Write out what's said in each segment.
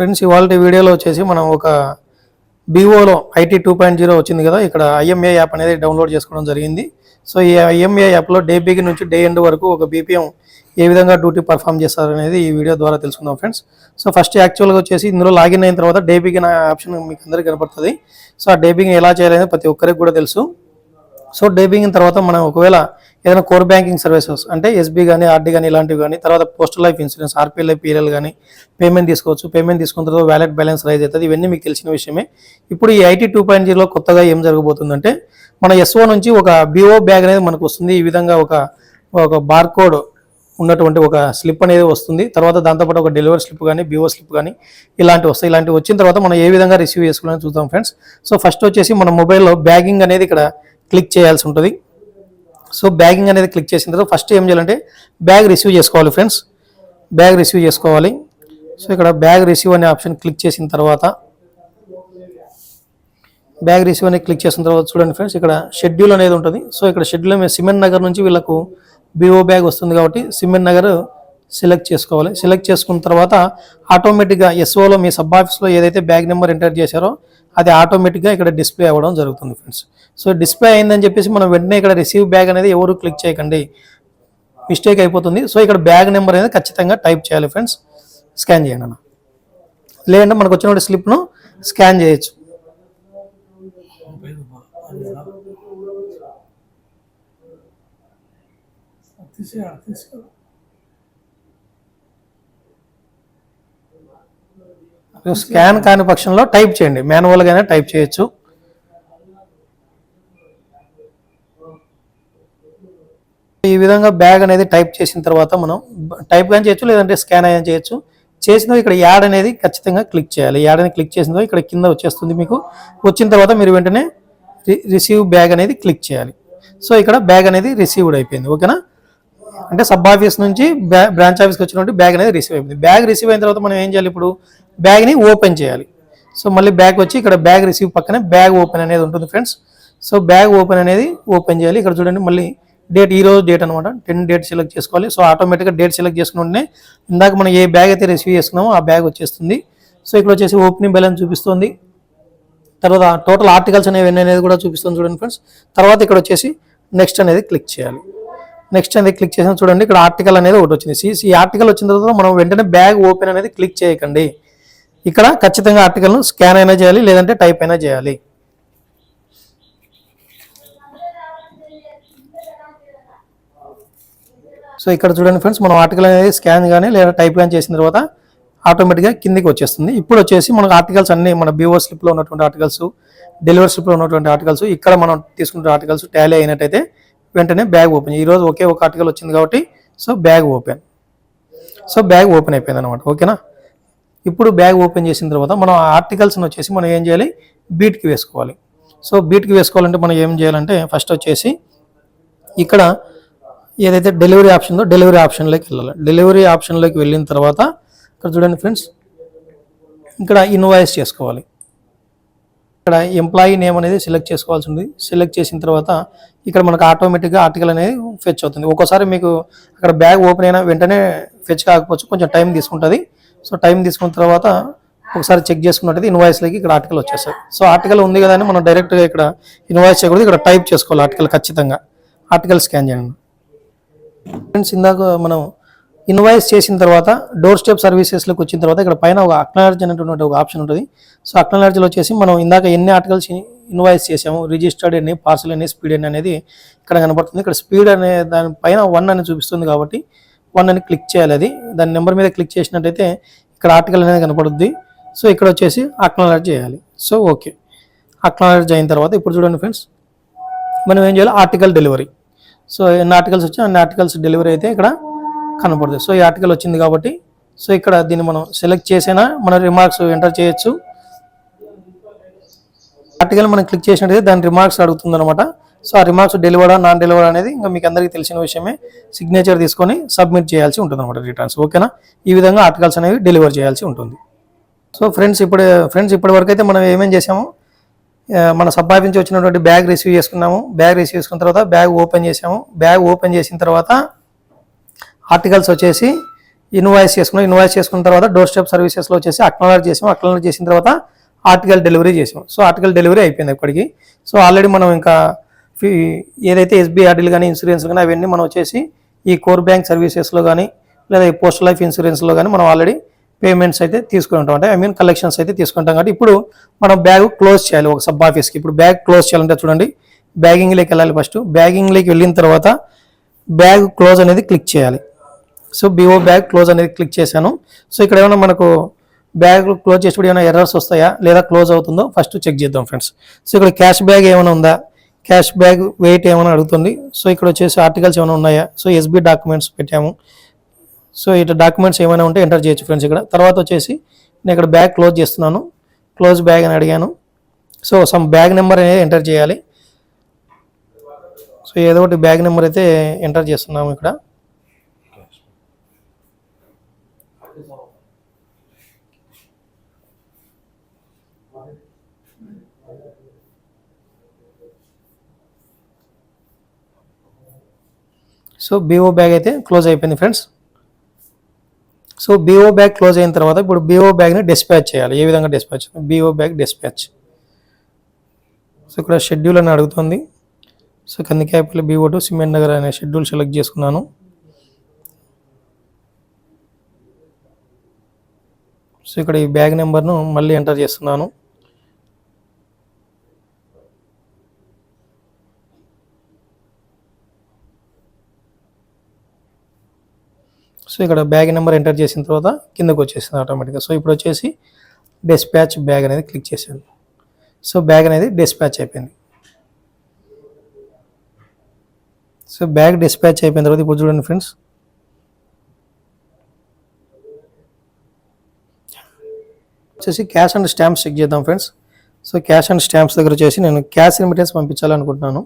Friends ఇవాళ వీడియోలో వచ్చేసి మనం ఒక బీఓలో ఐటీ టూ పాయింట్ జీరో వచ్చింది కదా ఇక్కడ ఐఎంఏ యాప్ అనేది డౌన్లోడ్ చేసుకోవడం జరిగింది. సో ఈ ఐఎంఏ యాప్లో డే బిగిన్ నుంచి డే ఎండ్ వరకు ఒక బీపీఎం ఏ విధంగా డ్యూటీ పర్ఫామ్ చేస్తారు అనేది ఈ వీడియో ద్వారా తెలుసుకుందాం ఫ్రెండ్స్. సో ఫస్ట్ యాక్చువల్గా వచ్చేసి ఇందులో లాగిన్ అయిన తర్వాత డే బిగిన్ ఆప్షన్ మీకు అందరికీ కనపడుతుంది. సో ఆ డే బిగిన్ ఎలా చేయాలనేది ప్రతి ఒక్కరికి కూడా తెలుసు. సో డే బిగిన్ తర్వాత మనం ఒకవేళ ఏదైనా కోర్ బ్యాంకింగ్ సర్వీసెస్ అంటే ఎస్బీ కానీ ఆర్డీ కానీ ఇలాంటివి కానీ తర్వాత పోస్టల్ లైఫ్ ఇన్సూరెన్స్ ఆర్పిఐ పీరియల్ కానీ పేమెంట్ తీసుకోవచ్చు. పేమెంట్ తీసుకున్న తర్వాత వ్యాలెట్ బ్యాలెన్స్ రైజ్ అవుతుంది. ఇవన్నీ మీకు తెలిసిన విషయమే. ఇప్పుడు ఈ ఐటీ టూ పాయింట్ జీరోలో కొత్తగా ఏం జరగబోతుందంటే మన ఎస్ఓ నుంచి ఒక బిఓ బ్యాగ్ అనేది మనకు వస్తుంది. ఈ విధంగా ఒక ఒక బార్కోడ్ ఉన్నటువంటి ఒక స్లిప్ అనేది వస్తుంది. తర్వాత దాంతోపాటు ఒక డెలివరీ స్లిప్ కానీ బిఓ స్లిప్ కానీ ఇలాంటివి వస్తాయి. ఇలాంటివి వచ్చిన తర్వాత మనం ఏ విధంగా రిసీవ్ చేసుకోవాలని చూద్దాం ఫ్రెండ్స్. సో ఫస్ట్ వచ్చేసి మన మొబైల్లో బ్యాగింగ్ అనేది ఇక్కడ క్లిక్ చేయాల్సి ఉంటుంది. సో బ్యాగింగ్ అనేది క్లిక్ చేసిన తర్వాత ఫస్ట్ ఏం చేయాలంటే బ్యాగ్ రిసీవ్ చేసుకోవాలి ఫ్రెండ్స్. బ్యాగ్ రిసీవ్ చేసుకోవాలి. సో ఇక్కడ బ్యాగ్ రిసీవ్ అనే ఆప్షన్ క్లిక్ చేసిన తర్వాత బ్యాగ్ రిసీవ్ అనేది క్లిక్ చేసిన తర్వాత చూడండి ఫ్రెండ్స్ ఇక్కడ షెడ్యూల్ అనేది ఉంటుంది. సో ఇక్కడ షెడ్యూల్ మీద సిమెంట్ నగర్ నుంచి వీళ్ళకు బిఓ బ్యాగ్ వస్తుంది కాబట్టి సిమెంట్ నగర్ సెలెక్ట్ చేసుకోవాలి. సెలెక్ట్ చేసుకున్న తర్వాత ఆటోమేటిక్గా ఎస్ఓలో మీ సబ్ ఆఫీస్లో ఏదైతే బ్యాగ్ నెంబర్ ఎంటర్ చేశారో అది ఆటోమేటిక్గా ఇక్కడ డిస్ప్లే అవ్వడం జరుగుతుంది ఫ్రెండ్స్ సో డిస్ప్లే అయిందని చెప్పేసి మనం వెంటనే ఇక్కడ రిసీవ్ బ్యాగ్ అనేది ఎవరు క్లిక్ చేయకండి. మిస్టేక్ అయిపోతుంది. సో ఇక్కడ బ్యాగ్ నెంబర్ అనేది ఖచ్చితంగా టైప్ చేయాలి ఫ్రెండ్స్ స్కాన్ చేయండి అన్న. లేదంటే మనకు వచ్చిన స్లిప్ను స్కాన్ చేయొచ్చు. స్కాన్ కాని పక్షంలో టైప్ చేయండి. మాన్యువల్గానే టైప్ చేయొచ్చు. ఈ విధంగా బ్యాగ్ అనేది టైప్ చేసిన తర్వాత మనం టైప్ కానీ చేయొచ్చు లేదంటే స్కాన్ అయినా చేయొచ్చు. చేసిన ఇక్కడ యాడ్ అనేది ఖచ్చితంగా క్లిక్ చేయాలి. యాడ్ అని క్లిక్ చేసిన ఇక్కడ కింద వచ్చేస్తుంది మీకు. వచ్చిన తర్వాత మీరు వెంటనే రిసీవ్ బ్యాగ్ అనేది క్లిక్ చేయాలి. సో ఇక్కడ బ్యాగ్ అనేది రిసీవ్డ్ అయిపోయింది. ఓకేనా? అంటే సబ్ ఆఫీస్ నుంచి బ్రాంచ్ ఆఫీస్కి వచ్చినట్టు బ్యాగ్ అనేది రిసీవ్ అయిపోయింది. బ్యాగ్ రిసీవ్ అయిన తర్వాత మనం ఏం చేయాలి ఇప్పుడు? బ్యాగ్ని ఓపెన్ చేయాలి. సో మళ్ళీ బ్యాగ్ వచ్చి ఇక్కడ బ్యాగ్ రిసీవ్ పక్కనే బ్యాగ్ ఓపెన్ అనేది ఉంటుంది ఫ్రెండ్స్. సో బ్యాగ్ ఓపెన్ అనేది ఓపెన్ చేయాలి. ఇక్కడ చూడండి మళ్ళీ డేట్ ఈ రోజు డేట్ అనమాట టెన్ డేట్ సెలెక్ట్ చేసుకోవాలి. సో ఆటోమేటిక్గా డేట్ సెలెక్ట్ చేసుకుంటే ఇందాక మనం ఏ బ్యాగ్ అయితే రిసీవ్ చేసుకున్నామో ఆ బ్యాగ్ వచ్చేస్తుంది. సో ఇక్కడ వచ్చేసి ఓపెనింగ్ బ్యాలెన్స్ చూపిస్తుంది. తర్వాత టోటల్ ఆర్టికల్స్ అనేవి ఎన్ని అనేది కూడా చూపిస్తుంది చూడండి ఫ్రెండ్స్. తర్వాత ఇక్కడ వచ్చేసి నెక్స్ట్ అనేది క్లిక్ చేయాలి. నెక్స్ట్ అనేది క్లిక్ చేసిన చూడండి ఇక్కడ ఆర్టికల్ అనేది ఒకటి వచ్చింది. సీ ఈ ఆర్టికల్ వచ్చిన తర్వాత మనం వెంటనే బ్యాగ్ ఓపెన్ అనేది క్లిక్ చేయకండి. ఇక్కడ ఖచ్చితంగా ఆర్టికల్ను స్కాన్ అయినా చేయాలి లేదంటే టైప్ అయినా చేయాలి. సో ఇక్కడ చూడండి ఫ్రెండ్స్ మనం ఆర్టికల్ అనేది స్కాన్ కానీ లేదా టైప్ కానీ చేసిన తర్వాత ఆటోమేటిక్గా కిందికి వచ్చేస్తుంది. ఇప్పుడు వచ్చేసి మనకు ఆర్టికల్స్ అన్ని మన బీఓ స్లిప్లో ఉన్నటువంటి ఆర్టికల్స్ డెలివరీ స్లిప్లో ఉన్నటువంటి ఆర్టికల్స్ ఇక్కడ మనం తీసుకున్న ఆర్టికల్స్ టాలీ అయినట్టయితే వెంటనే బ్యాగ్ ఓపెన్ ఈరోజు ఒకే ఒక ఆర్టికల్ వచ్చింది కాబట్టి so bag open. So bag open అయిపోయింది అనమాట ఓకేనా? ఇప్పుడు బ్యాగ్ ఓపెన్ చేసిన తర్వాత మనం ఆ ఆర్టికల్స్ని వచ్చేసి మనం ఏం చేయాలి? బీట్కి వేసుకోవాలి. సో బీట్కి వేసుకోవాలంటే మనం ఏం చేయాలంటే ఫస్ట్ వచ్చేసి ఇక్కడ ఏదైతే డెలివరీ ఆప్షన్ ఉందో డెలివరీ ఆప్షన్లోకి వెళ్ళాలి. డెలివరీ ఆప్షన్లోకి వెళ్ళిన తర్వాత ఇక్కడ చూడండి ఫ్రెండ్స్ ఇక్కడ ఇన్వాయిస్ చేసుకోవాలి. ఇక్కడ ఎంప్లాయీ నేమ్ అనేది సెలెక్ట్ చేసుకోవాల్సి ఉంది. సెలెక్ట్ చేసిన తర్వాత ఇక్కడ మనకు ఆటోమేటిక్గా ఆర్టికల్ అనేది ఫెచ్ అవుతుంది. ఒక్కోసారి మీకు అక్కడ బ్యాగ్ ఓపెన్ అయినా వెంటనే ఫెచ్ కాకపోవచ్చు. కొంచెం టైం తీసుకుంటుంది. సో టైం తీసుకున్న తర్వాత ఒకసారి చెక్ చేసుకున్నట్టయితే ఇన్వాయిస్లోకి ఇక్కడ ఆర్టికల్ వచ్చేస్తుంది సో ఆర్టికల్ ఉంది కదా అని మనం డైరెక్ట్గా ఇక్కడ ఇన్వాయిస్ చేయకూడదు ఇక్కడ టైప్ చేసుకోవాలి ఆర్టికల్ ఖచ్చితంగా. ఆర్టికల్ స్కాన్ చేయండి. ఫ్రెండ్స్ ఇందాక మనం ఇన్వాయిస్ చేసిన తర్వాత డోర్ స్టెప్ సర్వీసెస్లోకి వచ్చిన తర్వాత ఇక్కడ పైన ఒక అక్నాలజీ అనేటువంటి ఒక ఆప్షన్ ఉంటుంది. సో అక్నాలజీలో వచ్చేసి మనం ఇందాక ఎన్ని ఆర్టికల్స్ ఇన్వాయిస్ చేసాము రిజిస్టర్డ్ ఎన్ని పార్సల్ ఎన్ని స్పీడ్ ఎన్ని అనేది ఇక్కడ కనబడుతుంది. ఇక్కడ స్పీడ్ అనే దాని పైన వన్ అని చూపిస్తుంది కాబట్టి వన్ అని క్లిక్ చేయాలి అది. దాని నెంబర్ మీద క్లిక్ చేసినట్టయితే ఇక్కడ ఆర్టికల్ అనేది కనపడుద్ది. సో ఇక్కడ వచ్చేసి అక్నాలజ్ చేయాలి. So okay. అక్నాలజ్ అయిన తర్వాత ఇప్పుడు చూడండి ఫ్రెండ్స్. మనం ఏం చేయాలి? ఆర్టికల్ డెలివరీ సో ఎన్ని ఆర్టికల్స్ వచ్చి అన్ని ఆర్టికల్స్ డెలివరీ అయితే ఇక్కడ కనపడుతుంది. సో ఈ ఆర్టికల్ వచ్చింది కాబట్టి సో ఇక్కడ దీన్ని మనం సెలెక్ట్ చేసినా? మన రిమార్క్స్ ఎంటర్ చేయొచ్చు. ఆర్టికల్ మనం క్లిక్ చేసినట్టయితే దాని రిమార్క్స్ అడుగుతుంది అనమాట సో ఆ రిమార్క్స్ డెలివర్డా నాన్ డెలివర్ అనేది ఇంకా మీకు అందరికీ తెలిసిన విషయమే. సిగ్నేచర్ తీసుకొని సబ్మిట్ చేయాల్సి ఉంటుంది అనమాట రిటర్న్స్ ఓకేనా? ఈ విధంగా ఆర్టికల్స్ అనేవి డెలివర్ చేయాల్సి ఉంటుంది. సో ఫ్రెండ్స్ ఇప్పుడు ఫ్రెండ్స్ ఇప్పటి వరకు అయితే మనం ఏమేం చేసాము మన సబ్బాయి నుంచి వచ్చినటువంటి బ్యాగ్ రిసీవ్ చేసుకున్నాము. బ్యాగ్ రిసీవ్ చేసుకున్న తర్వాత బ్యాగ్ ఓపెన్ చేసాము బ్యాగ్ ఓపెన్ చేసిన తర్వాత ఆర్టికల్స్ వచ్చేసి ఇన్వాయిస్ చేసుకున్నాం. ఇన్వాయిస్ చేసుకున్న తర్వాత డోర్ స్టెప్ సర్వీసెస్లో వచ్చేసి అక్నాలజ్ చేసాము అక్నాలజ్ చేసిన తర్వాత ఆర్టికల్ డెలివరీ చేసాం సో ఆర్టికల్ డెలివరీ అయిపోయింది ఇప్పటికి. సో ఆల్రెడీ మనం ఇంకా ఏదైతే ఎస్బీఆర్డీలు కానీ ఇన్సూరెన్స్ కానీ అవన్నీ మనం వచ్చేసి ఈ కోర్ బ్యాంక్ సర్వీసెస్లో కానీ లేదా ఈ పోస్టల్ లైఫ్ ఇన్సూరెన్స్లో కానీ మనం ఆల్రెడీ పేమెంట్స్ అయితే తీసుకుంటాం అంటే ఐ మీన్ కలెక్షన్స్ అయితే తీసుకుంటాం. కాబట్టి ఇప్పుడు మనం బ్యాగ్ క్లోజ్ చేయాలి ఒక సబ్ ఆఫీస్కి. ఇప్పుడు బ్యాగ్ క్లోజ్ చేయాలంటే చూడండి బ్యాగింగ్లోకి వెళ్ళాలి ఫస్ట్. బ్యాగింగ్లోకి వెళ్ళిన తర్వాత బ్యాగ్ క్లోజ్ అనేది క్లిక్ చేయాలి. సో బిఓ బ్యాగ్ క్లోజ్ అనేది క్లిక్ చేశాను. సో ఇక్కడ ఏమైనా మనకు బ్యాగ్ క్లోజ్ చేసేప్పుడు ఏమైనా ఎర్రర్స్ వస్తాయా లేదా క్లోజ్ అవుతుందో ఫస్ట్ చెక్ చేద్దాం ఫ్రెండ్స్. సో ఇక్కడ క్యాష్ బ్యాగ్ ఏమైనా ఉందా? క్యాష్ బ్యాగ్ వెయిట్ ఏమైనా అడుగుతుంది? సో ఇక్కడ వచ్చేసి ఆర్టికల్స్ ఏమైనా ఉన్నాయా? సో ఎస్బీ డాక్యుమెంట్స్ పెట్టాము. సో ఇటు డాక్యుమెంట్స్ ఏమైనా ఉంటే ఎంటర్ చేయొచ్చు ఫ్రెండ్స్ ఇక్కడ. తర్వాత వచ్చేసి నేను ఇక్కడ బ్యాగ్ క్లోజ్ చేస్తున్నాను. క్లోజ్ బ్యాగ్ అని అడిగాను. సో సమ్ బ్యాగ్ నెంబర్ అనేది ఎంటర్ చేయాలి. సో ఏదో ఒకటి బ్యాగ్ నెంబర్ అయితే ఎంటర్ చేస్తున్నాము ఇక్కడ. సో బీఓ బ్యాగ్ అయితే క్లోజ్ అయిపోయింది friends so BO bag close అయిన తర్వాత ఇప్పుడు బీఓ బ్యాగ్ని డిస్పాచ్ చేయాలి. ఏ విధంగా dispatch BO bag dispatch so ఇక్కడ షెడ్యూల్ అని అడుగుతుంది. So Kandikayapalli BO to Cement Nagar అనే షెడ్యూల్ సెలెక్ట్ చేసుకున్నాను. సో ఇక్కడ ఈ బ్యాగ్ నెంబర్ను మళ్ళీ ఎంటర్ చేస్తున్నాను. సో ఇక్కడ బ్యాగ్ నెంబర్ ఎంటర్ చేసిన తర్వాత కిందకు వచ్చేసింది ఆటోమేటిక్గా. సో ఇప్పుడు వచ్చేసి డిస్పాచ్ బ్యాగ్ అనేది క్లిక్ చేశాను. సో బ్యాగ్ అనేది డిస్పాచ్ అయిపోయింది. సో బ్యాగ్ డిస్పాచ్ అయిపోయిన తర్వాత ఇప్పుడు చూడండి ఫ్రెండ్స్ వచ్చేసి క్యాష్ అండ్ స్టాంప్స్ చెక్ చేద్దాం friends so cash and stamps దగ్గర వచ్చేసి నేను cash remittance పంపించాలనుకుంటున్నాను.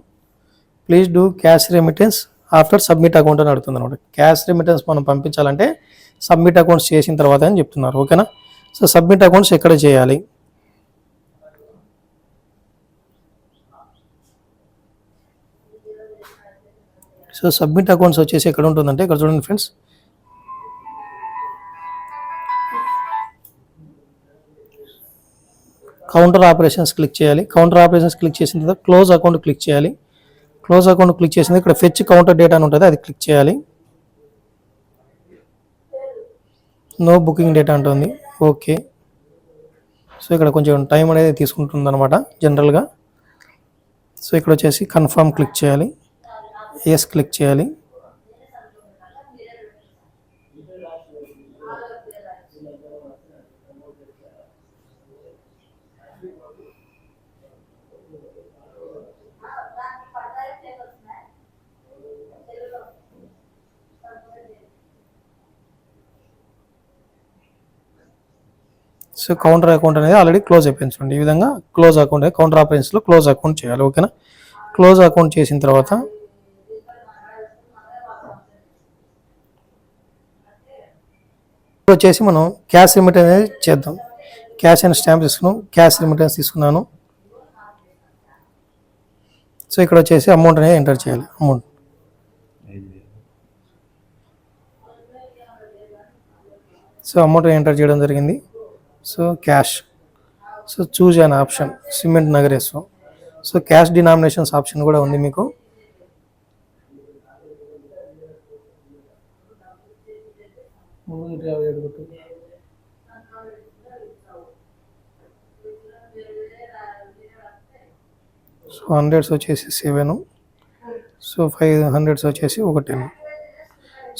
Please do cash remittance after submit account అని అడుగుతుంది అనమాట. క్యాష్ రిమిటెన్స్ మనం పంపించాలంటే సబ్మిట్ అకౌంట్స్ చేసిన తర్వాత అని చెప్తున్నారు. ఓకేనా? సో సబ్మిట్ అకౌంట్స్ ఎక్కడ చేయాలి? సో సబ్మిట్ అకౌంట్స్ వచ్చేసి ఎక్కడ ఉంటుందంటే ఇక్కడ చూడండి ఫ్రెండ్స్. కౌంటర్ ఆపరేషన్స్ క్లిక్ చేయాలి. కౌంటర్ ఆపరేషన్స్ క్లిక్ చేసిన తర్వాత క్లోజ్ అకౌంట్ క్లిక్ చేయాలి. క్లోజ్ అకౌంట్ క్లిక్ చేసింది. ఇక్కడ ఫెచ్ కౌంటర్ డేటా అని ఉంటుంది అది క్లిక్ చేయాలి. నో బుకింగ్ డేటా అంటుంది ఓకే సో ఇక్కడ కొంచెం టైం అనేది తీసుకుంటుంది అనమాట జనరల్గా సో ఇక్కడ వచ్చేసి కన్ఫర్మ్ క్లిక్ చేయాలి. ఎస్ క్లిక్ చేయాలి. సో కౌంటర్ అకౌంట్ అనేది ఆల్రెడీ క్లోజ్ అయిపోయింది. చూడండి ఈ విధంగా క్లోజ్ అకౌంట్ కౌంటర్ ఆపరేషన్స్లో క్లోజ్ అకౌంట్ చేయాలి ఓకేనా? క్లోజ్ అకౌంట్ చేసిన తర్వాత వచ్చేసి మనం క్యాష్ రిమిట్ అనేది చేద్దాం. క్యాష్ అండ్ స్టాంప్ తీసుకున్నాం. క్యాష్ రిమిటెన్స్ తీసుకున్నాను. సో ఇక్కడ వచ్చేసి అమౌంట్ అనేది ఎంటర్ చేయాలి. అమౌంట్. సో అమౌంట్ ఎంటర్ చేయడం జరిగింది. So cash. సో చూజ్ అనే ఆప్షన్ సిమెంట్ నగరేశ్వం సో క్యాష్ డినామినేషన్స్ ఆప్షన్ కూడా ఉంది మీకు. సో హండ్రెడ్స్ వచ్చేసి సెవెన్ సో ఫైవ్ హండ్రెడ్స్ వచ్చేసి ఒక టెన్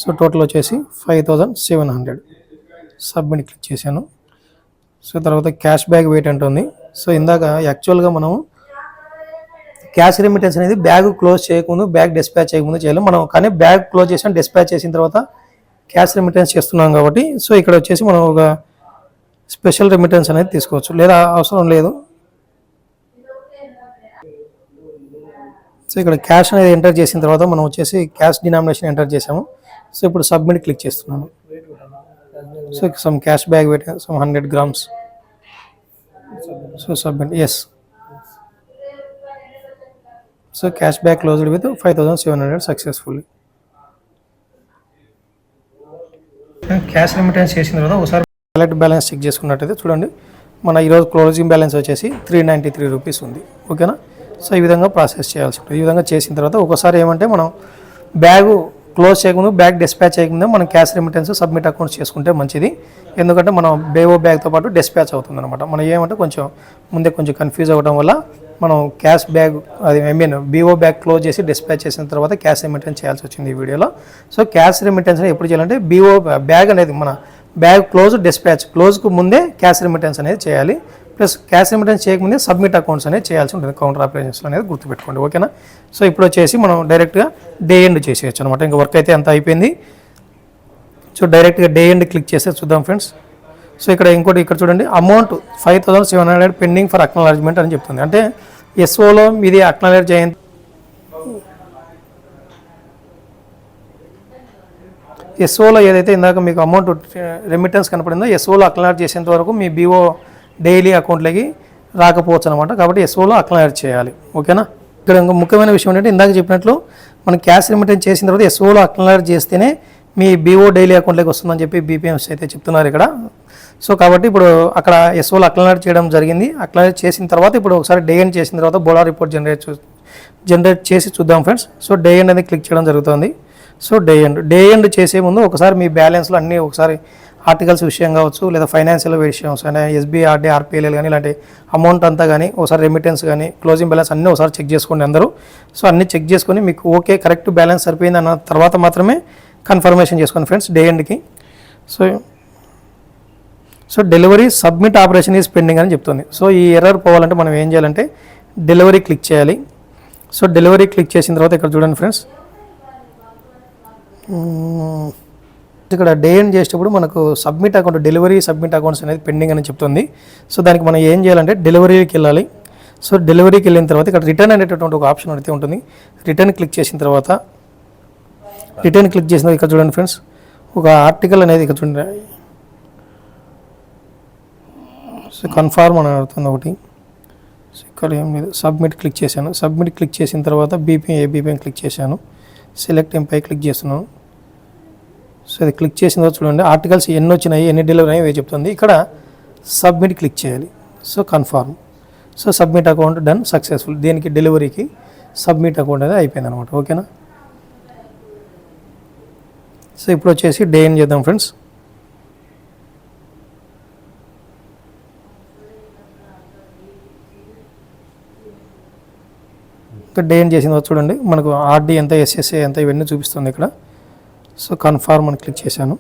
సో టోటల్ వచ్చేసి five thousand seven hundred submit click చేశాను. సో తర్వాత క్యాష్ బ్యాగ్ వెయిట్ అంటుంది. సో ఇందాక యాక్చువల్గా మనం క్యాష్ రెమిటెన్స్ అనేది బ్యాగ్ క్లోజ్ చేయకముందు బ్యాగ్ డిస్పాచ్ చేయకముందు చేయలేము మనం కానీ బ్యాగ్ క్లోజ్ చేసాం డిస్పాచ్ చేసిన తర్వాత క్యాష్ రెమిటెన్స్ చేస్తున్నాం కాబట్టి సో ఇక్కడ వచ్చేసి మనం ఒక స్పెషల్ రెమిటెన్స్ అనేది తీసుకోవచ్చు. లేదా అవసరం లేదు. సో ఇక్కడ క్యాష్ అనేది ఎంటర్ చేసిన తర్వాత మనం వచ్చేసి క్యాష్ డినామినేషన్ ఎంటర్ చేసాము. సో ఇప్పుడు సబ్మిట్ క్లిక్ చేస్తున్నాము so some cash bag weight some hundred grams so submit yes so cash bag closed with five thousand seven hundred successfully cash remittance చేసిన తర్వాత ఒకసారి వ్యాలెట్ బ్యాలెన్స్ చెక్ చేసుకున్నట్టయితే చూడండి. మన ఈరోజు క్లోజింగ్ బ్యాలెన్స్ వచ్చేసి త్రీ నైంటీ త్రీ రూపీస్ ఉంది ఓకేనా సో ఈ విధంగా ప్రాసెస్ చేయాల్సి ఉంటుంది. ఈ విధంగా చేసిన తర్వాత ఒకసారి ఏమంటే మనం బ్యాగు క్లోజ్ చేయకుండా బ్యాగ్ డిస్పాచ్ చేయకుండా మనం క్యాష్ రిమిటెన్స్ సబ్మిట్ అకౌంట్స్ చేసుకుంటే మంచిది. ఎందుకంటే మనం బేవో బ్యాగ్తో పాటు డిస్పాచ్ అవుతుంది అనమాట మనం ఏమంటే కొంచెం ముందే కొంచెం కన్ఫ్యూజ్ అవ్వడం వల్ల మనం క్యాష్ బ్యాగ్ అది I mean BO bag close చేసి డిస్పాచ్ చేసిన తర్వాత క్యాష్ రిమిటెన్స్ చేయాల్సి వచ్చింది ఈ వీడియోలో. సో క్యాష్ రిమిటెన్స్ ఎప్పుడు చేయాలంటే బీఓ బ్యాగ్ అనేది మన బ్యాగ్ క్లోజ్ డిస్పాచ్ క్లోజ్కు ముందే క్యాష్ రిమిటెన్స్ అనేది చేయాలి. ప్లస్ క్యాష్ రిమిటెన్స్ చేయకముందే సబ్మిట్ అకౌంట్స్ అనేది చేయాల్సి ఉంటుంది. కౌంటర్ ఆపరేషన్స్ అనేది గుర్తుపెట్టుకోండి. ఓకేనా? సో ఇప్పుడు వచ్చేసి మనం డైరెక్ట్గా డే ఎండ్ చేసేయచ్చు అనమాట ఇంకా వర్క్ అయితే అంత అయిపోయింది. సో డైరెక్ట్గా డే ఎండ్ క్లిక్ చేస్తే చూద్దాం ఫ్రెండ్స్ సో ఇక్కడ ఇంకోటి ఇక్కడ చూడండి. Amount five thousand seven hundred pending for acknowledgement అని చెప్తుంది. అంటే ఎస్ఓలో మీది అక్నాలజ్ అయిన ఎస్ఓలో ఏదైతే ఇందాక మీకు అమౌంట్ రెమిటెన్స్ కనపడిందో ఎస్ఓలో అక్నాలజ్ చేసేంత వరకు మీ బీఓ డైలీ అకౌంట్లోకి రాకపోవచ్చు అనమాట కాబట్టి ఎస్ఓలో అక్నాలజ్ చేయాలి. ఓకేనా? ఇక్కడ ఇంకో ముఖ్యమైన విషయం ఏంటంటే ఇందాక చెప్పినట్లు మనం క్యాష్ రిమిటెన్స్ చేసిన తర్వాత ఎస్ఓలో అక్నాలజ్ చేస్తేనే మీ బీఓ డైలీ అకౌంట్లోకి వస్తుందని చెప్పి బీపీఎంస్ అయితే చెప్తున్నారు ఇక్కడ. సో కాబట్టి ఇప్పుడు అక్కడ ఎస్ఓలో అక్నాలజ్ చేయడం జరిగింది. అక్నాలజ్ చేసిన తర్వాత ఇప్పుడు ఒకసారి డే ఎండ్ చేసిన తర్వాత బోలా రిపోర్ట్ జనరేట్ చూ జనరేట్ చేసి చూద్దాం ఫ్రెండ్స్ సో డే ఎండ్ అనేది క్లిక్ చేయడం జరుగుతుంది. So day end day end చేసే ముందు ఒకసారి మీ బ్యాలెన్స్లో అన్నీ ఒకసారి ఆర్టికల్స్ విషయం కావచ్చు లేదా ఫైనాన్షియల్ విషయం అంటే ఎస్బీఐ ఆర్డీ ఆర్పిఎల్ఎల్ కానీ ఇలాంటి అమౌంట్ అంతా కానీ ఒకసారి రెమిటెన్స్ కానీ క్లోజింగ్ బ్యాలెన్స్ అన్నీ ఒకసారి చెక్ చేసుకోండి అందరూ. సో అన్నీ చెక్ చేసుకొని మీకు ఓకే కరెక్ట్ బ్యాలెన్స్ సరిపోయింది అన్న తర్వాత మాత్రమే కన్ఫర్మేషన్ చేసుకోండి friends day ఎండ్కి so so delivery submit operation is pending అని చెప్తుంది. సో ఈ ఎర్రర్ పోవాలంటే మనం ఏం చేయాలంటే డెలివరీ క్లిక్ చేయాలి. సో డెలివరీ క్లిక్ చేసిన తర్వాత ఇక్కడ చూడండి ఫ్రెండ్స్ ఇక్కడ డే ఎండ్ చేసేటప్పుడు మనకు submit account delivery submit accounts అనేది పెండింగ్ అని చెప్తుంది. సో దానికి మనం ఏం చేయాలంటే డెలివరీకి వెళ్ళాలి. సో డెలివరీకి వెళ్ళిన తర్వాత ఇక్కడ రిటర్న్ అనేటటువంటి ఒక ఆప్షన్ అయితే ఉంటుంది. రిటర్న్ క్లిక్ చేసిన తర్వాత రిటర్న్ క్లిక్ చేసిన ఇక్కడ చూడండి ఫ్రెండ్స్ ఒక ఆర్టికల్ అనేది ఇక్కడ చూడండి. సో కన్ఫర్మ్ అని అడుగుతుంది ఒకటి. సో ఇక్కడ ఏం లేదు. సబ్మిట్ క్లిక్ చేశాను. సబ్మిట్ క్లిక్ చేసిన తర్వాత బీపీ బీపీఎం క్లిక్ చేశాను. సెలెక్ట్ ఎంపై క్లిక్ చేస్తున్నాను. సో ఇది క్లిక్ చేసిన తర్వాత చూడండి ఆర్టికల్స్ ఎన్ని వచ్చినాయి ఎన్ని డెలివరీ అయ్యాయి చెప్తుంది. ఇక్కడ సబ్మిట్ క్లిక్ చేయాలి. So confirm so submit account done successful దీనికి డెలివరీకి సబ్మిట్ అకౌంట్ అనేది అయిపోయింది అనమాట ఓకేనా సో ఇప్పుడు వచ్చేసి డే ఏం చేద్దాం ఫ్రెండ్స్ ఇక్కడ డే ఏం చేసిందో చూడండి. మనకు ఆర్డీ ఎంత ఎస్ఎస్ఏ ఎంత ఇవన్నీ చూపిస్తుంది ఇక్కడ. సో కన్ఫార్మ్ అని క్లిక్ చేశాను.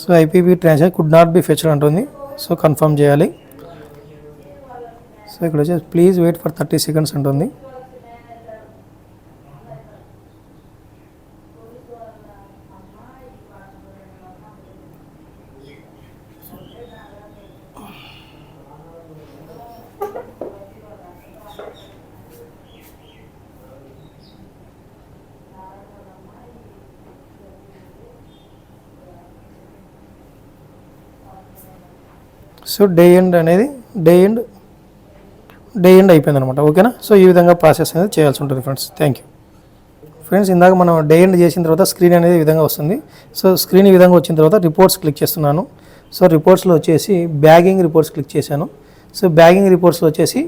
So IPB transaction could not be fetched అంటుంది. సో కన్ఫర్మ్ చేయాలి. సో ఇక్కడ వచ్చేసి please wait for thirty seconds అంటుంది. సో డే ఎండ్ అనేది డే ఎండ్ డే ఎండ్ అయిపోయింది అనమాట ఓకేనా? సో ఈ విధంగా ప్రాసెస్ అనేది చేయాల్సి ఉంటుంది ఫ్రెండ్స్ థ్యాంక్ యూ ఫ్రెండ్స్ ఇందాక మనం డే ఎండ్ చేసిన తర్వాత స్క్రీన్ అనేది ఈ విధంగా వస్తుంది. సో స్క్రీన్ ఈ విధంగా వచ్చిన తర్వాత రిపోర్ట్స్ క్లిక్ చేస్తున్నాను. సో రిపోర్ట్స్లో వచ్చేసి బ్యాగింగ్ రిపోర్ట్స్ క్లిక్ చేశాను. సో బ్యాగింగ్ రిపోర్ట్స్లో వచ్చేసి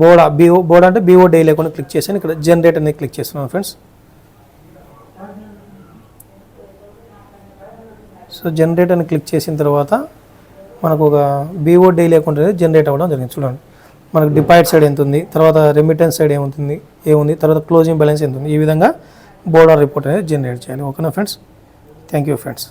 బోడా బీఓ బోడా అంటే బీఓ డే లేకుండా క్లిక్ చేశాను. ఇక్కడ జనరేట్ అనేది క్లిక్ చేస్తున్నాను ఫ్రెండ్స్ సో జనరేట్ అని క్లిక్ చేసిన తర్వాత మనకు ఒక బీఓ డైలీ అకౌంట్ అనేది జనరేట్ అవ్వడం జరిగింది. చూడండి. మనకు డిపాజిట్ సైడ్ ఎంత ఉంది తర్వాత రెమిటెన్స్ సైడ్ ఏముంటుంది ఏముంది తర్వాత క్లోజింగ్ బ్యాలెన్స్ ఎంత ఉంది ఈ విధంగా బోర్డర్ రిపోర్ట్ అనేది జనరేట్ చేయాలి. ఓకేనా ఫ్రెండ్స్ థ్యాంక్ యూ ఫ్రెండ్స్